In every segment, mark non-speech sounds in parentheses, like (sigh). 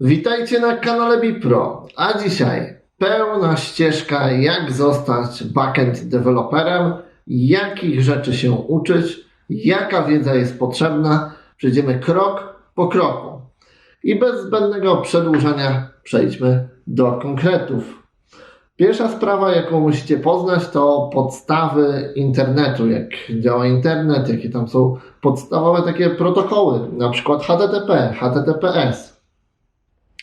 Witajcie na kanale Bipro, a dzisiaj pełna ścieżka jak zostać backend deweloperem, jakich rzeczy się uczyć, jaka wiedza jest potrzebna. Przejdziemy krok po kroku. I bez zbędnego przedłużania przejdźmy do konkretów. Pierwsza sprawa, jaką musicie poznać, to podstawy internetu, jak działa internet, jakie tam są podstawowe takie protokoły, na przykład HTTP, HTTPS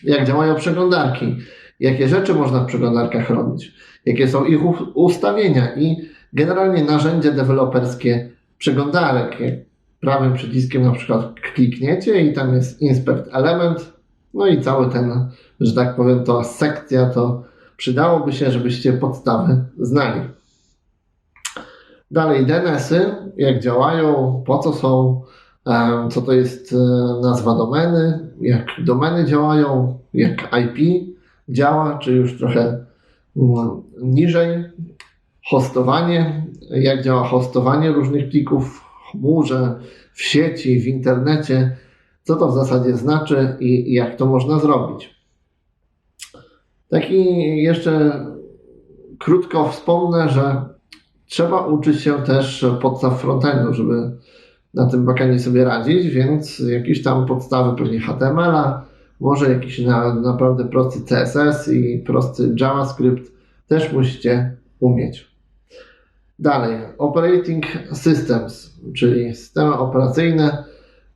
jak działają przeglądarki, jakie rzeczy można w przeglądarkach robić, jakie są ich ustawienia i generalnie narzędzia deweloperskie przeglądarek. Prawym przyciskiem na przykład klikniecie i tam jest inspect element, no i cały ten, że tak powiem, to sekcja, to przydałoby się, żebyście podstawy znali. Dalej DNS-y, jak działają, po co są, co to jest e, nazwa domeny, jak domeny działają, jak IP działa, czy już trochę mm, niżej. Hostowanie, jak działa hostowanie różnych plików w chmurze, w sieci, w internecie, co to w zasadzie znaczy i jak to można zrobić. Taki jeszcze krótko wspomnę, że trzeba uczyć się też podstaw frontendu, żeby na tym backendzie sobie radzić, więc jakieś tam podstawy pewnie HTML-a, może jakiś na, naprawdę prosty CSS i prosty JavaScript też musicie umieć. Dalej, Operating Systems, czyli systemy operacyjne,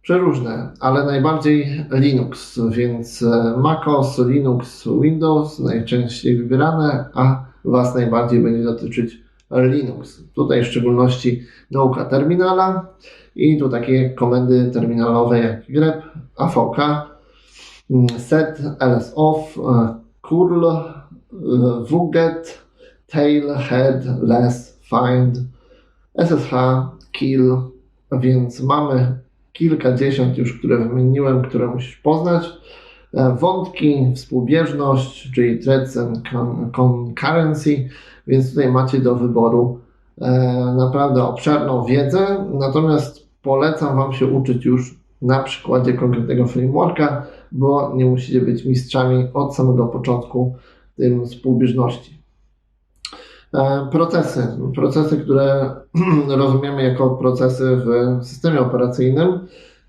przeróżne, ale najbardziej Linux, więc e, MacOS, Linux, Windows najczęściej wybierane, a Was najbardziej będzie dotyczyć Linux. Tutaj w szczególności nauka terminala i tu takie komendy terminalowe jak grep, avk, set, lsoff, curl, wget, tail, head, less, find, ssh, kill, więc mamy kilkadziesiąt już, które wymieniłem, które musisz poznać. E, Wątki, współbieżność, czyli threads and con- concurrency, więc tutaj macie do wyboru e, naprawdę obszerną wiedzę, natomiast polecam Wam się uczyć już na przykładzie konkretnego frameworka, bo nie musicie być mistrzami od samego początku tym współbieżności. E, Procesy. Procesy, które (clears throat) rozumiemy jako procesy w systemie operacyjnym,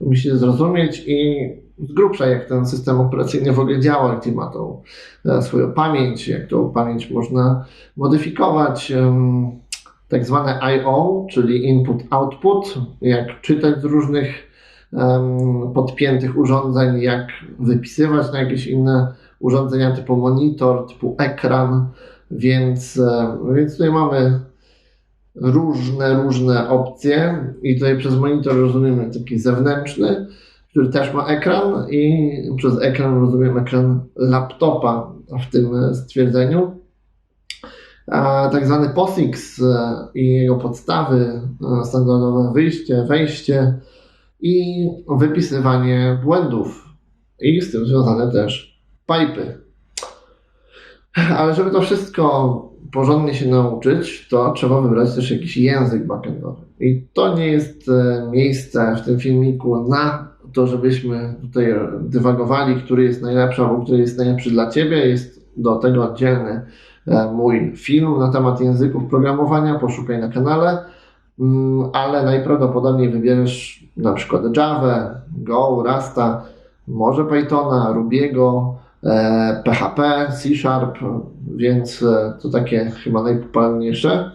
musicie zrozumieć i z grubsza, jak ten system operacyjny w ogóle działa, gdzie ma tą e, swoją pamięć, jak tą pamięć można modyfikować. Tak zwane I/O, czyli input-output, jak czytać z różnych podpiętych urządzeń, jak wypisywać na jakieś inne urządzenia typu monitor, typu ekran, więc, e, więc tutaj mamy różne, różne opcje i tutaj przez monitor rozumiemy taki zewnętrzny, który też ma ekran i przez ekran rozumiem ekran laptopa w tym stwierdzeniu. Tak zwany POSIX e, i jego podstawy, e, standardowe wyjście, wejście i wypisywanie błędów i z tym związane też pipy. Ale żeby to wszystko porządnie się nauczyć, to trzeba wybrać też jakiś język backendowy. I to nie jest e, miejsce w tym filmiku na to, żebyśmy tutaj dywagowali, który jest najlepszy albo który jest najlepszy dla Ciebie. Jest do tego oddzielny e, mój film na temat języków programowania. Poszukaj na kanale. Mm, Ale najprawdopodobniej wybierzesz na przykład Java, Go, Rasta, może Pythona, Rubiego, e, PHP, C Sharp, więc e, to takie chyba najpopularniejsze.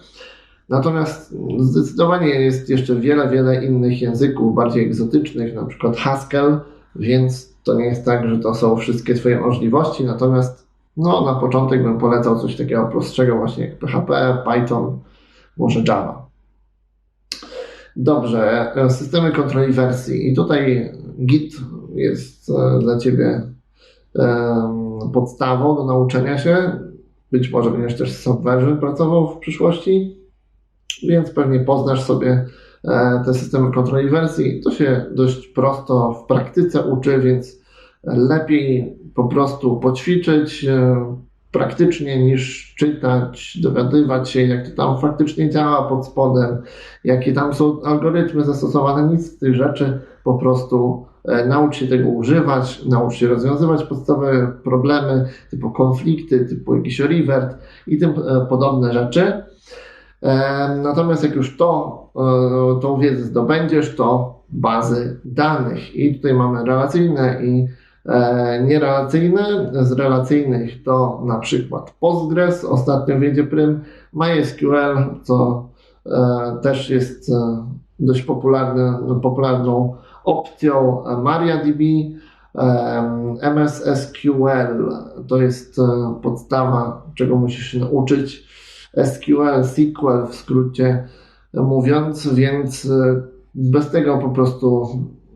Natomiast zdecydowanie jest jeszcze wiele, wiele innych języków bardziej egzotycznych, na przykład Haskell, więc to nie jest tak, że to są wszystkie Twoje możliwości. Natomiast no, na początek bym polecał coś takiego prostszego, właśnie jak PHP, Python, może Java. Dobrze, e, systemy kontroli wersji. I tutaj Git jest e, dla Ciebie em, podstawą do nauczenia się. Być może będziesz też z Subversion pracował w przyszłości, więc pewnie poznasz sobie e, te systemy kontroli wersji. To się dość prosto w praktyce uczy, więc lepiej po prostu poćwiczyć e, praktycznie niż czytać, dowiadywać się, jak to tam faktycznie działa pod spodem, jakie tam są algorytmy zastosowane. Nic z tych rzeczy po prostu e, naucz się tego używać, naucz się rozwiązywać podstawowe problemy, typu konflikty, typu jakiś revert i tym podobne rzeczy. Natomiast jak już to, e, tą wiedzę zdobędziesz, to bazy danych. I tutaj mamy relacyjne i e, nierelacyjne. Z relacyjnych to na przykład Postgres, ostatnio wiedzie prym, MySQL, co e, też jest dość popularny, popularną opcją, MariaDB, MS SQL to jest podstawa, czego musisz się nauczyć. SQL, SQL w skrócie mówiąc, więc e, bez tego po prostu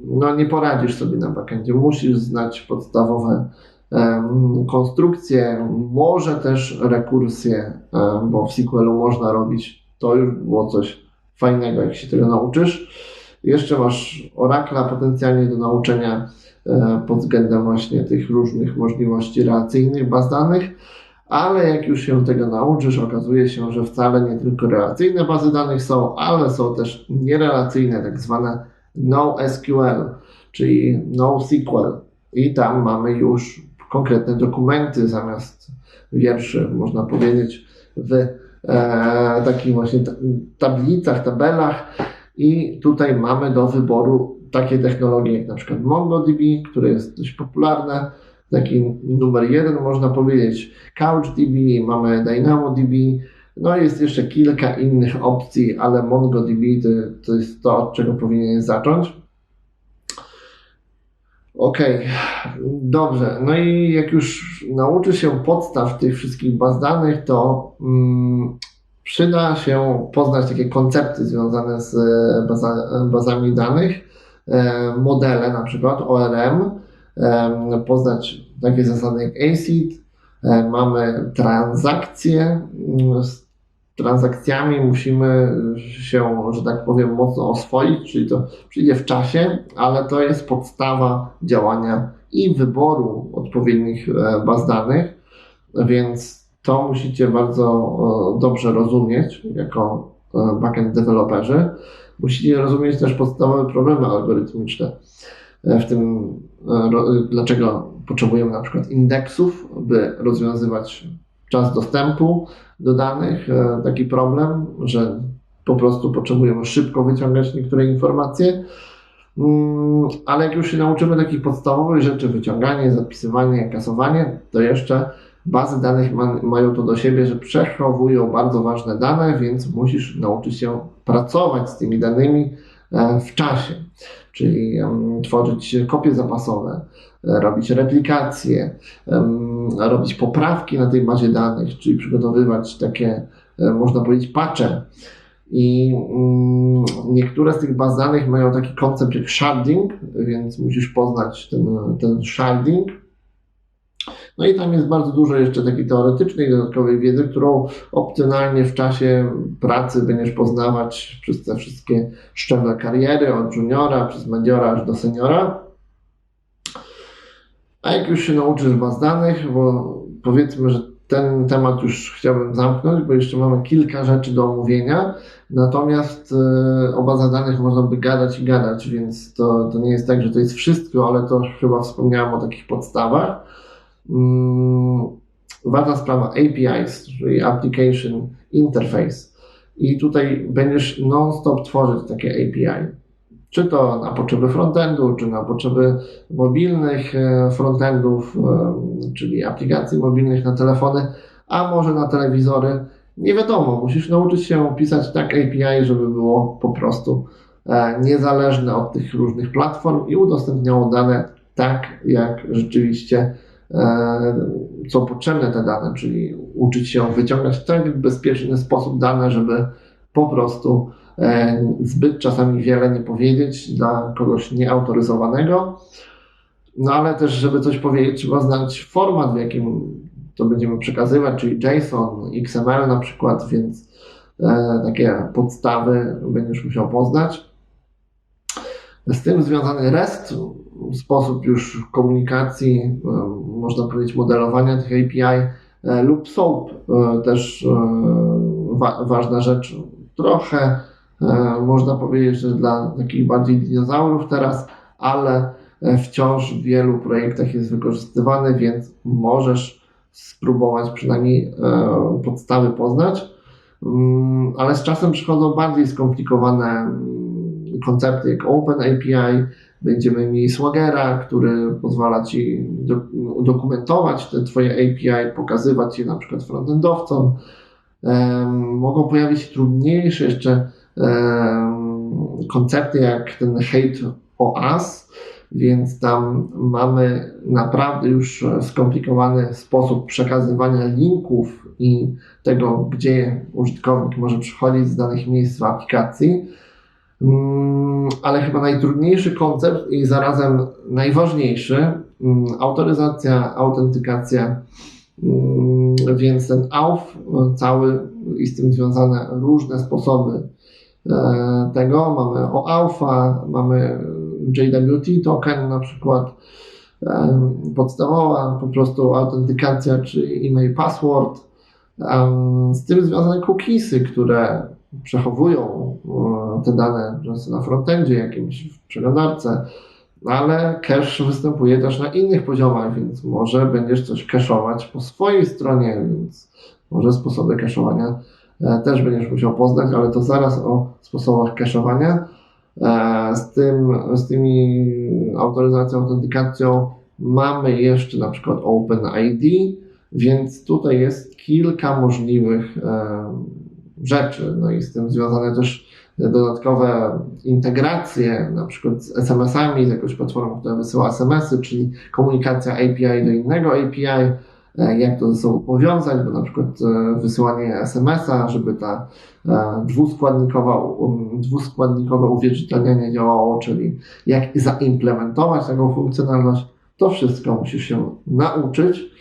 no, nie poradzisz sobie na backendzie. Musisz znać podstawowe em, konstrukcje, może też rekursje, em, bo w SQL-u można robić. To już było coś fajnego, jak się tego nauczysz. Jeszcze masz Oracla potencjalnie do nauczenia e, pod względem właśnie tych różnych możliwości relacyjnych baz danych, ale jak już się tego nauczysz, okazuje się, że wcale nie tylko relacyjne bazy danych są, ale są też nierelacyjne, tak zwane NoSQL, czyli NoSQL. I tam mamy już konkretne dokumenty zamiast wierszy, można powiedzieć, w e, takich właśnie ta- tablicach, tabelach. I tutaj mamy do wyboru takie technologie jak na przykład MongoDB, które jest dość popularne, taki numer jeden można powiedzieć, CouchDB, mamy DynamoDB, no jest jeszcze kilka innych opcji, ale MongoDB to, to jest to, od czego powinien zacząć. Okej, dobrze. No i jak już nauczy się podstaw tych wszystkich baz danych, to mm, przyda się poznać takie koncepty związane z e, baza, bazami danych, e, modele na przykład ORM, poznać takie zasady jak ACID, mamy transakcje. mm, Z transakcjami musimy się, że tak powiem, mocno oswoić, czyli to przyjdzie w czasie, ale to jest podstawa działania i wyboru odpowiednich e, baz danych, więc to musicie bardzo dobrze rozumieć jako e, backend deweloperzy. Musicie rozumieć też podstawowe problemy algorytmiczne. E, W tym, dlaczego potrzebujemy na przykład indeksów, by rozwiązywać czas dostępu do danych. E, Taki problem, że po prostu potrzebujemy szybko wyciągać niektóre informacje. Mm, Ale jak już się nauczymy takich podstawowych rzeczy, wyciąganie, zapisywanie, kasowanie, to jeszcze bazy danych ma, mają to do siebie, że przechowują bardzo ważne dane, więc musisz nauczyć się pracować z tymi danymi e, w czasie, czyli tworzyć kopie zapasowe, e, robić replikacje, robić poprawki na tej bazie danych, czyli przygotowywać takie, e, można powiedzieć, patche. I mm, niektóre z tych baz danych mają taki koncept jak sharding, więc musisz poznać ten, ten sharding. No i tam jest bardzo dużo jeszcze takiej teoretycznej, dodatkowej wiedzy, którą opcjonalnie w czasie pracy będziesz poznawać przez te wszystkie szczeble kariery, od juniora przez mediora aż do seniora. A jak już się nauczysz baz danych, bo powiedzmy, że ten temat już chciałbym zamknąć, bo jeszcze mamy kilka rzeczy do omówienia. Natomiast e, o bazach danych można by gadać i gadać, więc to, to nie jest tak, że to jest wszystko, ale to chyba wspomniałem o takich podstawach. Mm, ważna sprawa APIs, czyli Application Interface. I tutaj będziesz non-stop tworzyć takie API. Czy to na potrzeby frontendu, czy na potrzeby mobilnych e, frontendów, e, czyli aplikacji mobilnych na telefony, a może na telewizory. Nie wiadomo, musisz nauczyć się pisać tak API, żeby było po prostu e, niezależne od tych różnych platform i udostępniało dane tak, jak rzeczywiście są potrzebne te dane, czyli uczyć się wyciągać w tak bezpieczny sposób dane, żeby po prostu e, zbyt czasami wiele nie powiedzieć dla kogoś nieautoryzowanego. No ale też, żeby coś powiedzieć, trzeba znać format, w jakim to będziemy przekazywać, czyli JSON, XML na przykład, więc e, takie podstawy będziesz musiał poznać. Z tym związany REST, sposób już komunikacji, e, można powiedzieć modelowania tych API e, lub SOAP, e, też wa- ważna rzecz. Trochę można powiedzieć, że dla takich bardziej dinozaurów teraz, ale wciąż w wielu projektach jest wykorzystywany, więc możesz spróbować przynajmniej podstawy poznać. Mm, Ale z czasem przychodzą bardziej skomplikowane mm, koncepty jak Open API. Będziemy mieli Swagera, który pozwala Ci do, udokumentować te Twoje API, pokazywać je na przykład frontendowcom. Mogą pojawić się trudniejsze jeszcze koncepty jak ten hate OAS, więc tam mamy naprawdę już skomplikowany sposób przekazywania linków i tego, gdzie użytkownik może przychodzić z danych miejsc w aplikacji. Mm, Ale chyba najtrudniejszy koncept i zarazem najważniejszy, mm, autoryzacja, autentykacja, Mm, więc ten AUF cały i z tym związane różne sposoby e, tego. Mamy OAufa, mamy JWT token na przykład, e, podstawowa po prostu autentykacja czy e-mail password. Em, Z tym związane cookiesy, które przechowują e, te dane na frontendzie, jakimś w przeglądarce, ale cache występuje też na innych poziomach, więc może będziesz coś cache'ować po swojej stronie, więc może sposoby cache'owania e, też będziesz musiał poznać, ale to zaraz o sposobach cache'owania. E, Z, tym, z tymi autoryzacją, autentykacją mamy jeszcze na przykład OpenID, więc tutaj jest kilka możliwych rzeczy, no i z tym związane też dodatkowe integracje, na przykład z SMS-ami, z jakąś platformą, która wysyła SMS-y, czyli komunikacja API do innego API, e, jak to ze sobą powiązać, bo na przykład e, wysyłanie SMS-a, żeby ta e, dwuskładnikowa, um, dwuskładnikowe uwierzytelnianie działało, czyli jak zaimplementować taką funkcjonalność, to wszystko musisz się nauczyć.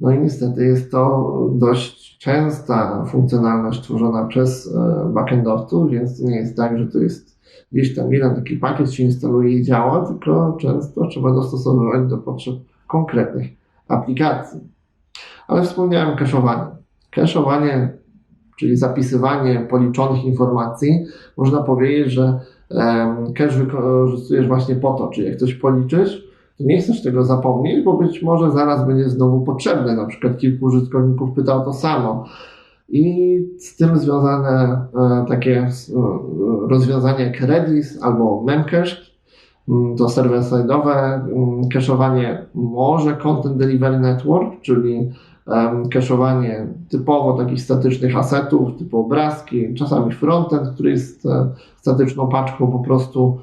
No i niestety jest to dość częsta funkcjonalność tworzona przez e, backendowców, więc nie jest tak, że to jest gdzieś tam jeden taki pakiet się instaluje i działa, tylko często trzeba dostosowywać do potrzeb konkretnych aplikacji. Ale wspomniałem cache'owanie. Cache'owanie, czyli zapisywanie policzonych informacji, można powiedzieć, że cache wykorzystujesz właśnie po to, czyli jak coś policzysz, nie chcesz tego zapomnieć, bo być może zaraz będzie znowu potrzebne. Na przykład kilku użytkowników pyta o to samo. I z tym związane e, takie e, rozwiązania jak Redis albo Memcache, mm, to serwer-side'owe mm, cache'owanie może Content Delivery Network, czyli cache'owanie typowo takich statycznych asetów, typu obrazki, czasami frontend, który jest e, statyczną paczką po prostu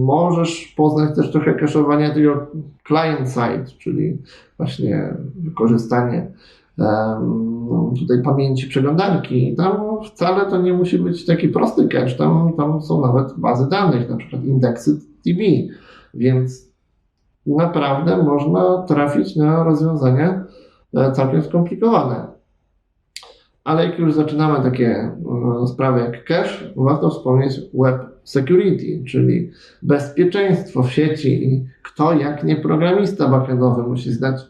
Możesz poznać też trochę cache'owania tego client side, czyli właśnie wykorzystanie no, tutaj pamięci przeglądarki. Tam wcale to nie musi być taki prosty cache, tam, tam są nawet bazy danych, na przykład indeksy DB, więc naprawdę można trafić na rozwiązania e, całkiem skomplikowane. Ale jak już zaczynamy takie e, sprawy jak cache, warto wspomnieć web security, czyli bezpieczeństwo w sieci i kto jak nie programista backendowy musi znać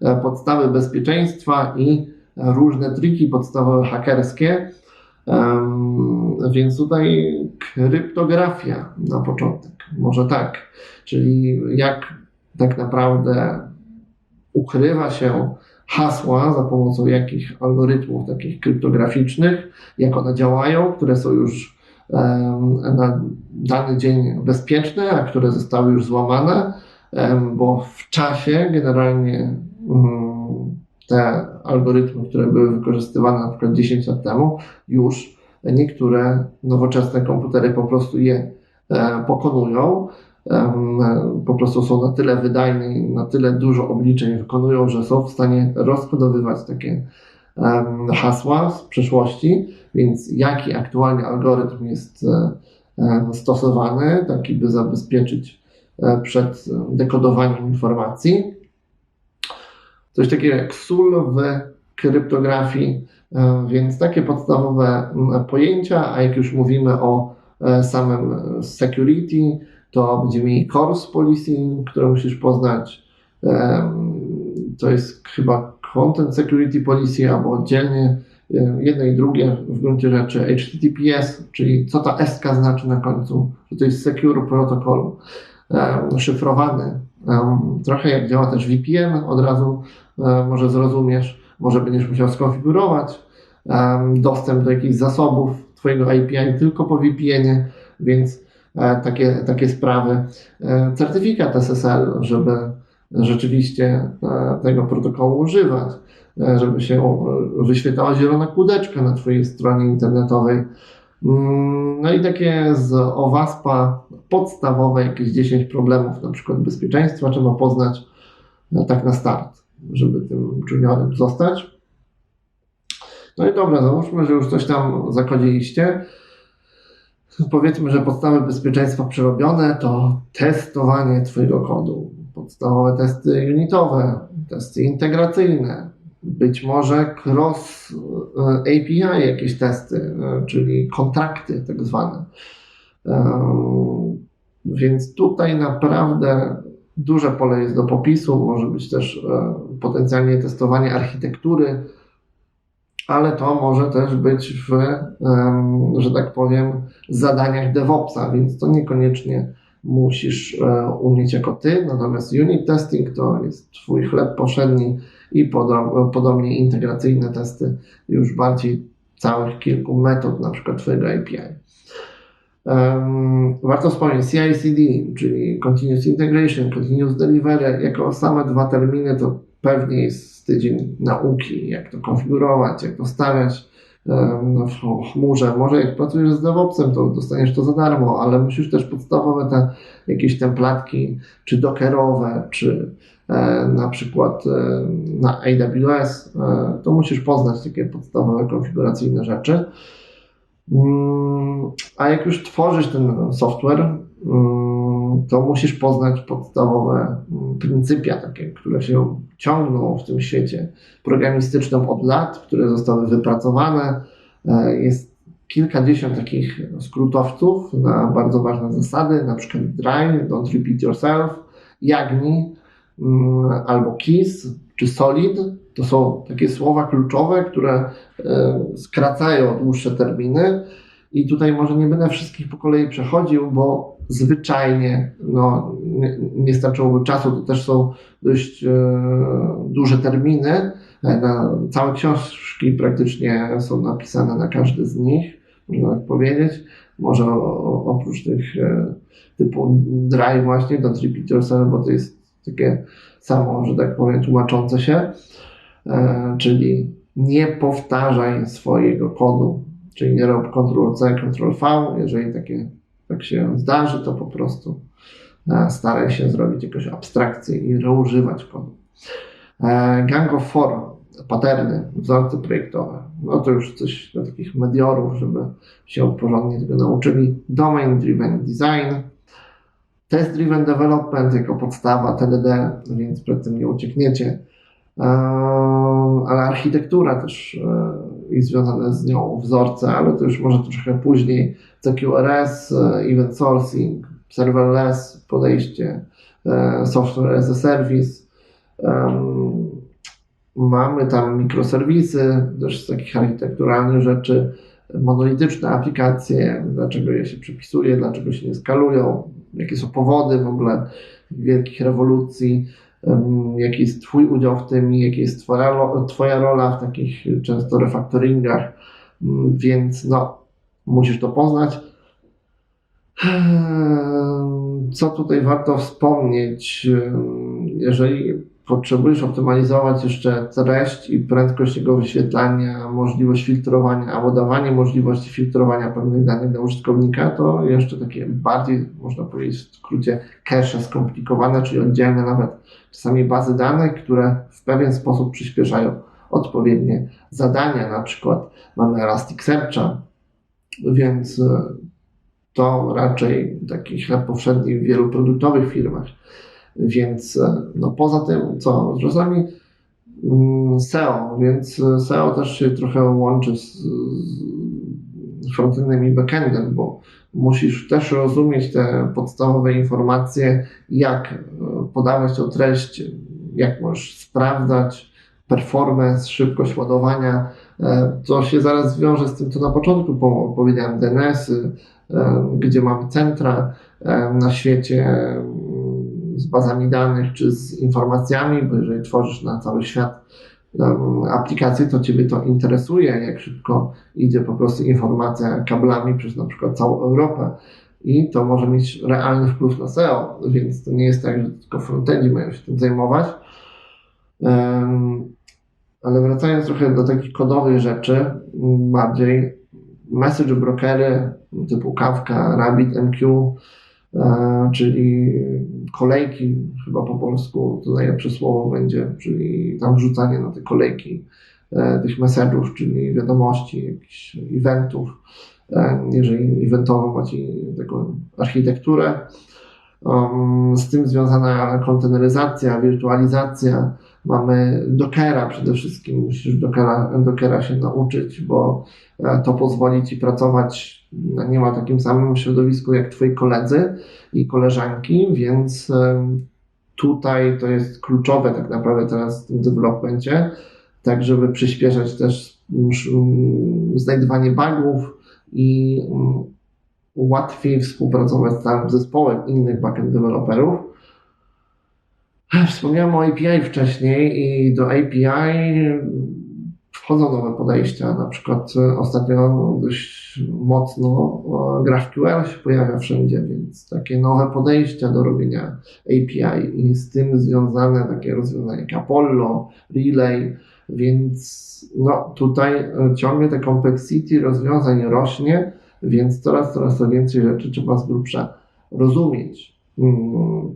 e, podstawy bezpieczeństwa i różne triki podstawowe hakerskie. Więc tutaj kryptografia na początek, może tak, czyli jak tak naprawdę ukrywa się hasła za pomocą jakich algorytmów takich kryptograficznych, jak one działają, które są już na dany dzień bezpieczne, a które zostały już złamane, bo w czasie generalnie mm, te algorytmy, które były wykorzystywane na przykład 10 lat temu, już niektóre nowoczesne komputery po prostu je e, pokonują. Po prostu są na tyle wydajne i na tyle dużo obliczeń wykonują, że są w stanie rozkodowywać takie hasła z przeszłości, więc jaki aktualnie algorytm jest e, e, stosowany, taki by zabezpieczyć e, przed dekodowaniem informacji. Coś takiego jak SUL w kryptografii, więc takie podstawowe pojęcia, a jak już mówimy o samym security, to będziemy mieli Course Policing, które musisz poznać. To jest chyba Content Security Policy albo oddzielnie jedno i drugie w gruncie rzeczy HTTPS, czyli co ta SK znaczy na końcu, że to jest Secure Protocol. em, szyfrowany. Em, Trochę jak działa też VPN, od razu e, może zrozumiesz, może będziesz musiał skonfigurować dostęp do jakichś zasobów Twojego API tylko po VPN-ie, więc takie, takie sprawy. Certyfikat SSL, żeby rzeczywiście tego protokołu używać, żeby się e, wyświetlała zielona kółdeczka na Twojej stronie internetowej. Mm, No i takie z OWASP-a podstawowe jakieś 10 problemów, na przykład bezpieczeństwa trzeba poznać e, tak na start, żeby tym juniorem zostać. No i dobra, załóżmy, że już coś tam zakodziliście. Powiedzmy, że podstawy bezpieczeństwa przerobione to testowanie Twojego kodu. Podstawowe testy unitowe, testy integracyjne, być może cross e, API jakieś testy, e, czyli kontrakty tak zwane. Em, Więc tutaj naprawdę duże pole jest do popisu, może być też e, potencjalnie testowanie architektury, ale to może też być w, że tak powiem, zadaniach DevOpsa, więc to niekoniecznie musisz e, umieć jako ty, natomiast unit testing to jest twój chleb powszedni i podo- podobnie integracyjne testy już bardziej całych kilku metod, na przykład twojego API. Em, Warto wspomnieć CI/CD, czyli Continuous Integration, Continuous Delivery, jako same dwa terminy to pewnie jest tydzień nauki, jak to konfigurować, jak to stawiać w chmurze. Może jak pracujesz z DevOpsem, to dostaniesz to za darmo, ale musisz też podstawowe te jakieś templatki, czy dockerowe, czy e, na przykład e, na AWS, e, to musisz poznać takie podstawowe konfiguracyjne rzeczy. Mm, A jak już tworzysz ten software, mm, to musisz poznać podstawowe mm, pryncypia, takie, które się ciągną w tym świecie programistycznym od lat, które zostały wypracowane. E, Jest kilkadziesiąt takich skrótowców na bardzo ważne zasady, na przykład DRY, Don't Repeat Yourself, JAGNI mm, albo KISS czy SOLID. To są takie słowa kluczowe, które e, skracają dłuższe terminy. I tutaj może nie będę wszystkich po kolei przechodził, bo zwyczajnie no, nie, nie starczyłoby czasu. To też są dość e, duże terminy. E, Na, całe książki praktycznie są napisane na każdy z nich, można tak powiedzieć. Może oprócz tych e, typu dry właśnie, repeat yourself, bo to jest takie samo, że tak powiem, tłumaczące się. E, czyli nie powtarzaj swojego kodu, czyli nie rob Ctrl-C, Ctrl-V. Jeżeli takie tak się zdarzy, to po prostu e, staraj się zrobić jakąś abstrakcję i reużywać kodu. E, Gang of Four, paterny, wzorce projektowe. No to już coś dla takich mediorów, żeby się porządnie tego nauczyli. Domain Driven Design, Test Driven Development jako podstawa TDD, więc przed tym nie uciekniecie. Eee, ale architektura też e, i związane z nią wzorce, ale to już może troszkę później. CQRS, e, Event Sourcing, Serverless podejście, e, Software as a Service. Mamy tam mikroserwisy, też z takich architekturalnych rzeczy, monolityczne aplikacje, dlaczego je się przypisuje, dlaczego się nie skalują, jakie są powody w ogóle wielkich rewolucji, jaki jest Twój udział w tym i jaka jest twoja, twoja rola w takich często refaktoringach, więc no, musisz to poznać. Co tutaj warto wspomnieć? Jeżeli potrzebujesz optymalizować jeszcze treść i prędkość jego wyświetlania, możliwość filtrowania albo dawanie możliwości filtrowania pewnych danych dla użytkownika, to jeszcze takie bardziej, można powiedzieć w skrócie, cache skomplikowane, czyli oddzielne nawet czasami bazy danych, które w pewien sposób przyspieszają odpowiednie zadania. Na przykład mamy Elasticsearcha, więc e, to raczej taki chleb powszedni w wielu produktowych firmach. Więc e, no poza tym, co czasami mm, SEO, więc e, SEO też się trochę łączy z, z frontendem i backendem, bo musisz też rozumieć te podstawowe informacje, jak e, podawać tą treść, jak możesz sprawdzać performance, szybkość ładowania. E, To się zaraz wiąże z tym, co na początku po- powiedziałem, DNS-y, e, gdzie mamy centra, e, na świecie z bazami danych czy z informacjami, bo jeżeli tworzysz na cały świat em, aplikację, to Ciebie to interesuje, jak szybko idzie po prostu informacja kablami przez na przykład całą Europę. I to może mieć realny wpływ na SEO, więc to nie jest tak, że tylko frontendi mają się tym zajmować. Ale wracając trochę do takich kodowych rzeczy, bardziej message brokery typu Kafka, RabbitMQ, czyli kolejki, chyba po polsku to najlepsze słowo będzie, czyli tam wrzucanie na te kolejki e, tych message'ów, czyli wiadomości, jakichś eventów, e, jeżeli eventowo macie taką architekturę. Um, z tym związana konteneryzacja, wirtualizacja. Mamy Dockera przede wszystkim. Musisz Dockera, Dockera się nauczyć, bo e, to pozwoli Ci pracować na niemal takim samym środowisku jak Twoi koledzy i koleżanki, więc tutaj to jest kluczowe tak naprawdę teraz w tym developmencie, tak żeby przyspieszać też mm, mm, znajdywanie bugów i mm, łatwiej współpracować z całym zespołem innych backend deweloperów. Wspomniałem o API wcześniej i do API wchodzą nowe podejścia. Na przykład e, ostatnio dość mocno e, GraphQL się pojawia wszędzie, więc takie nowe podejścia do robienia API i z tym związane takie rozwiązania jak Apollo, Relay, więc no, tutaj e, ciągle te complexity rozwiązań rośnie, więc coraz, coraz więcej rzeczy trzeba z grubsza rozumieć. Mm,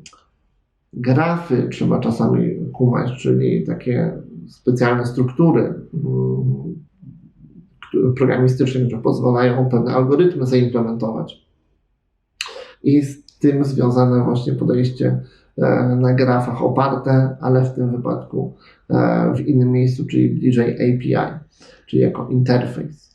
Grafy trzeba czasami kumać, czyli takie specjalne struktury mm, programistyczne, które pozwalają pewne algorytmy zaimplementować. I z tym związane właśnie podejście e, na grafach oparte, ale w tym wypadku e, w innym miejscu, czyli bliżej API, czyli jako interfejs.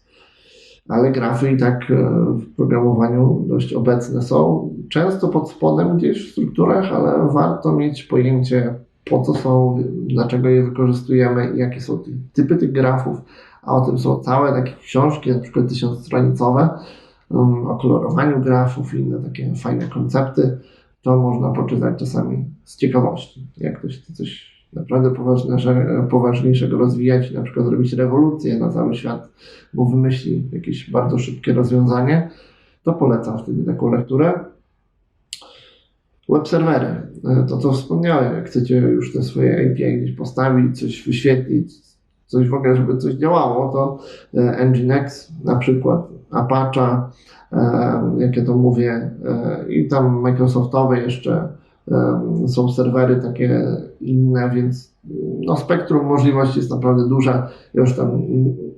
Ale grafy i tak e, w programowaniu dość obecne są. Często pod spodem gdzieś w strukturach, ale warto mieć pojęcie, po co są, dlaczego je wykorzystujemy i jakie są ty- typy tych grafów. A o tym są całe takie książki, na przykład tysiącstronicowe, um, o kolorowaniu grafów i inne takie fajne koncepty. To można poczytać czasami z ciekawości. Jak ktoś chce coś naprawdę poważniejszego, rozwijać, na przykład zrobić rewolucję na cały świat, bo wymyśli jakieś bardzo szybkie rozwiązanie, to polecam wtedy taką lekturę. Web serwery. E, To co wspomniałem, jak chcecie już te swoje API gdzieś postawić, coś wyświetlić, coś w ogóle, żeby coś działało, to e, Nginx na przykład, Apache, e, jak ja to mówię, i tam Microsoftowe jeszcze są serwery takie inne, więc no, spektrum możliwości jest naprawdę duże. Ja już tam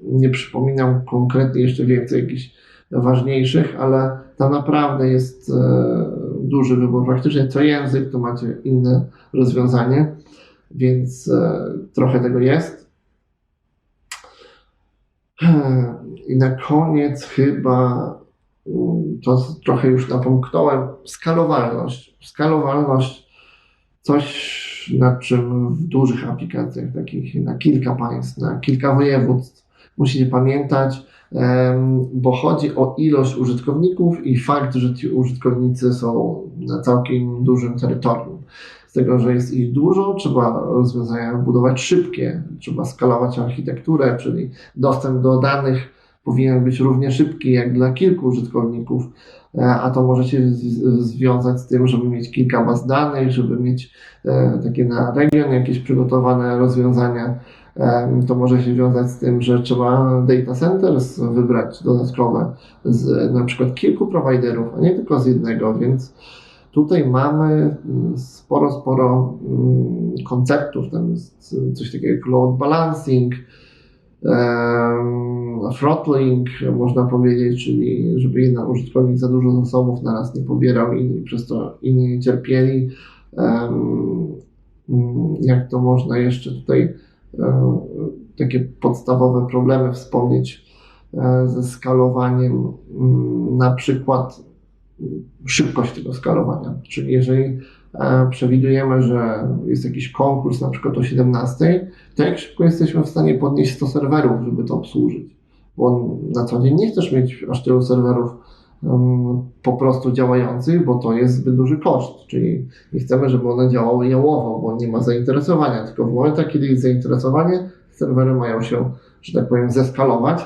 nie przypominam konkretnie jeszcze więcej jakichś ważniejszych, ale tam naprawdę jest e, duży wybór. Praktycznie co język to macie inne rozwiązanie, więc e, trochę tego jest. I na koniec chyba to trochę już napomknąłem, skalowalność. Skalowalność, coś nad czym w dużych aplikacjach, takich na kilka państw, na kilka województw, musicie pamiętać, bo chodzi o ilość użytkowników i fakt, że ci użytkownicy są na całkiem dużym terytorium. Z tego, że jest ich dużo, trzeba rozwiązania budować szybkie, trzeba skalować architekturę, czyli dostęp do danych powinien być równie szybki jak dla kilku użytkowników, e, a to może się związać z tym, żeby mieć kilka baz danych, żeby mieć e, takie na region jakieś przygotowane rozwiązania. Em, To może się wiązać z tym, że trzeba data centers wybrać dodatkowe z na przykład kilku prowajderów, a nie tylko z jednego, więc tutaj mamy mm, sporo, sporo mm, konceptów. Tam coś takiego jak load balancing, throttling, można powiedzieć, czyli żeby jeden użytkownik za dużo zasobów na raz nie pobierał i przez to inni cierpieli. Mm, Jak to można jeszcze tutaj takie podstawowe problemy wspomnieć e, ze skalowaniem, mm, na przykład mm, szybkość tego skalowania. Czyli jeżeli przewidujemy, że jest jakiś konkurs na przykład o 17, to jak szybko jesteśmy w stanie podnieść 100 serwerów, żeby to obsłużyć? Bo na co dzień nie chcesz mieć aż tylu serwerów em, po prostu działających, bo to jest zbyt duży koszt, czyli nie chcemy, żeby one działały jałowo, bo nie ma zainteresowania, tylko w momentach, kiedy jest zainteresowanie, serwery mają się, że tak powiem, zeskalować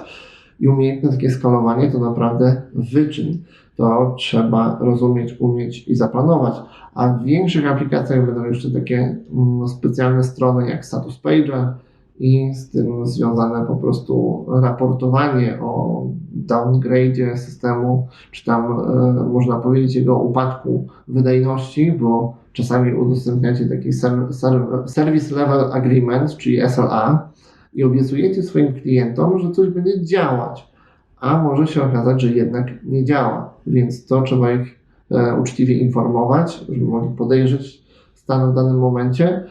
i umiejętne takie skalowanie to naprawdę wyczyn. To trzeba rozumieć, umieć i zaplanować. A w większych aplikacjach będą jeszcze takie mm, specjalne strony jak Status Page i z tym związane po prostu raportowanie o downgrade systemu, czy tam e, można powiedzieć jego upadku wydajności, bo czasami udostępniacie taki ser, ser, Service Level Agreement, czyli SLA i obiecujecie swoim klientom, że coś będzie działać, a może się okazać, że jednak nie działa, więc to trzeba ich e, uczciwie informować, żeby mogli podejrzeć stan w danym momencie.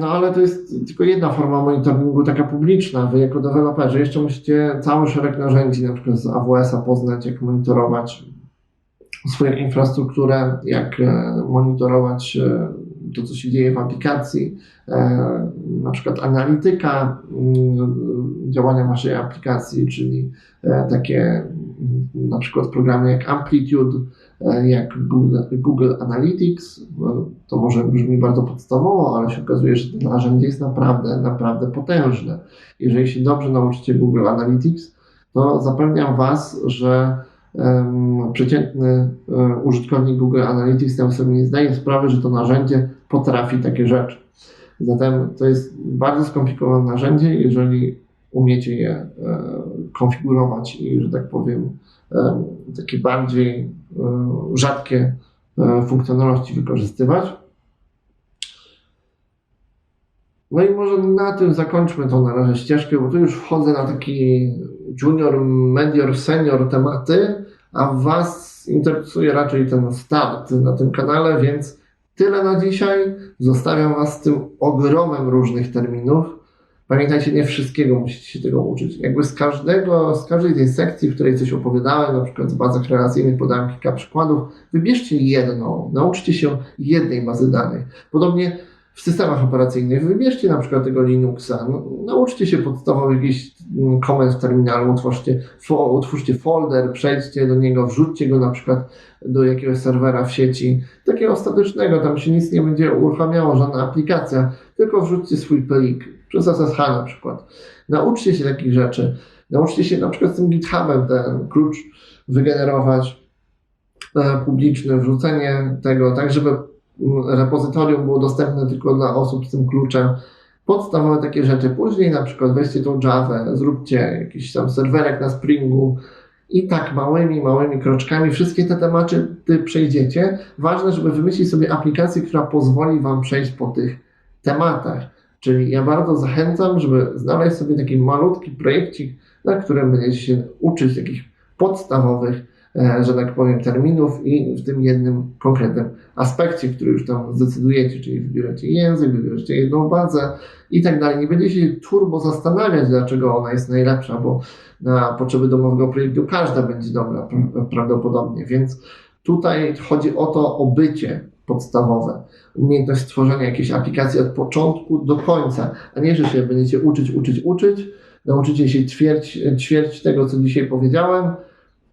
No ale to jest tylko jedna forma monitoringu, taka publiczna. Wy jako deweloperzy jeszcze musicie cały szereg narzędzi, na przykład z AWS-a poznać, jak monitorować swoją infrastrukturę, jak e, monitorować e, to, co się dzieje w aplikacji, e, na przykład analityka mm, działania waszej aplikacji, czyli takie mm, na przykład programy jak Amplitude, jak Google, Google Analytics. No, To może brzmi bardzo podstawowo, ale się okazuje, że to narzędzie jest naprawdę, naprawdę potężne. Jeżeli się dobrze nauczycie Google Analytics, to zapewniam Was, że um, przeciętny um, użytkownik Google Analytics tam sobie nie zdaje sprawy, że to narzędzie potrafi takie rzeczy. Zatem to jest bardzo skomplikowane narzędzie, jeżeli umiecie je e, konfigurować i, że tak powiem, e, takie bardziej e, rzadkie funkcjonalności wykorzystywać. No i może na tym zakończmy tą na razie ścieżkę, bo tu już wchodzę na taki junior, medior, senior tematy, a Was interesuje raczej ten start na tym kanale, więc tyle na dzisiaj. Zostawiam Was z tym ogromem różnych terminów. Pamiętajcie, nie wszystkiego musicie się tego uczyć. Jakby z każdego, z każdej tej sekcji, w której coś opowiadałem, na przykład w bazach relacyjnych podałem kilka przykładów, wybierzcie jedną, nauczcie się jednej bazy danych. Podobnie w systemach operacyjnych. Wybierzcie na przykład tego Linuxa, no, nauczcie się podstawowych jakichś mm, komend w terminalu, utwórzcie, utwórzcie folder, przejdźcie do niego, wrzućcie go na przykład do jakiegoś serwera w sieci, takiego statycznego, tam się nic nie będzie uruchamiało, żadna aplikacja, tylko wrzućcie swój plik, przez SSH na przykład. Nauczcie się takich rzeczy, nauczcie się na przykład z tym GitHubem ten klucz wygenerować e, publiczny, wrzucenie tego, tak żeby repozytorium było dostępne tylko dla osób z tym kluczem. Podstawowe takie rzeczy. Później na przykład weźcie tą Java, zróbcie jakiś tam serwerek na Springu i tak małymi, małymi kroczkami wszystkie te tematy ty przejdziecie. Ważne, żeby wymyślić sobie aplikację, która pozwoli Wam przejść po tych tematach. Czyli ja bardzo zachęcam, żeby znaleźć sobie taki malutki projekcik, na którym będziecie się uczyć takich podstawowych że tak powiem, terminów i w tym jednym konkretnym aspekcie, który już tam zdecydujecie, czyli wybieracie język, wybieracie jedną bazę i tak dalej. Nie będziecie się turbo zastanawiać, dlaczego ona jest najlepsza, bo na potrzeby domowego projektu każda będzie dobra prawdopodobnie, więc tutaj chodzi o to obycie podstawowe, umiejętność stworzenia jakiejś aplikacji od początku do końca, a nie, że się będziecie uczyć, uczyć, uczyć, nauczycie się ćwierć, ćwierć tego, co dzisiaj powiedziałem,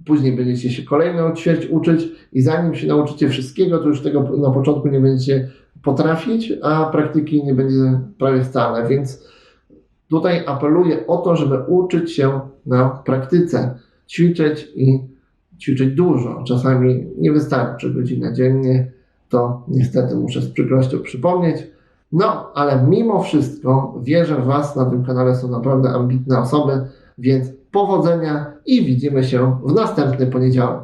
Później będziecie się kolejną ćwierć uczyć i zanim się nauczycie wszystkiego, to już tego na początku nie będziecie potrafić, a praktyki nie będzie prawie wcale. Więc tutaj apeluję o to, żeby uczyć się na praktyce, ćwiczyć i ćwiczyć dużo. Czasami nie wystarczy godzina dziennie, to niestety muszę z przykrością przypomnieć. No, ale mimo wszystko wierzę w Was, na tym kanale są naprawdę ambitne osoby, więc powodzenia i widzimy się w następny poniedziałek.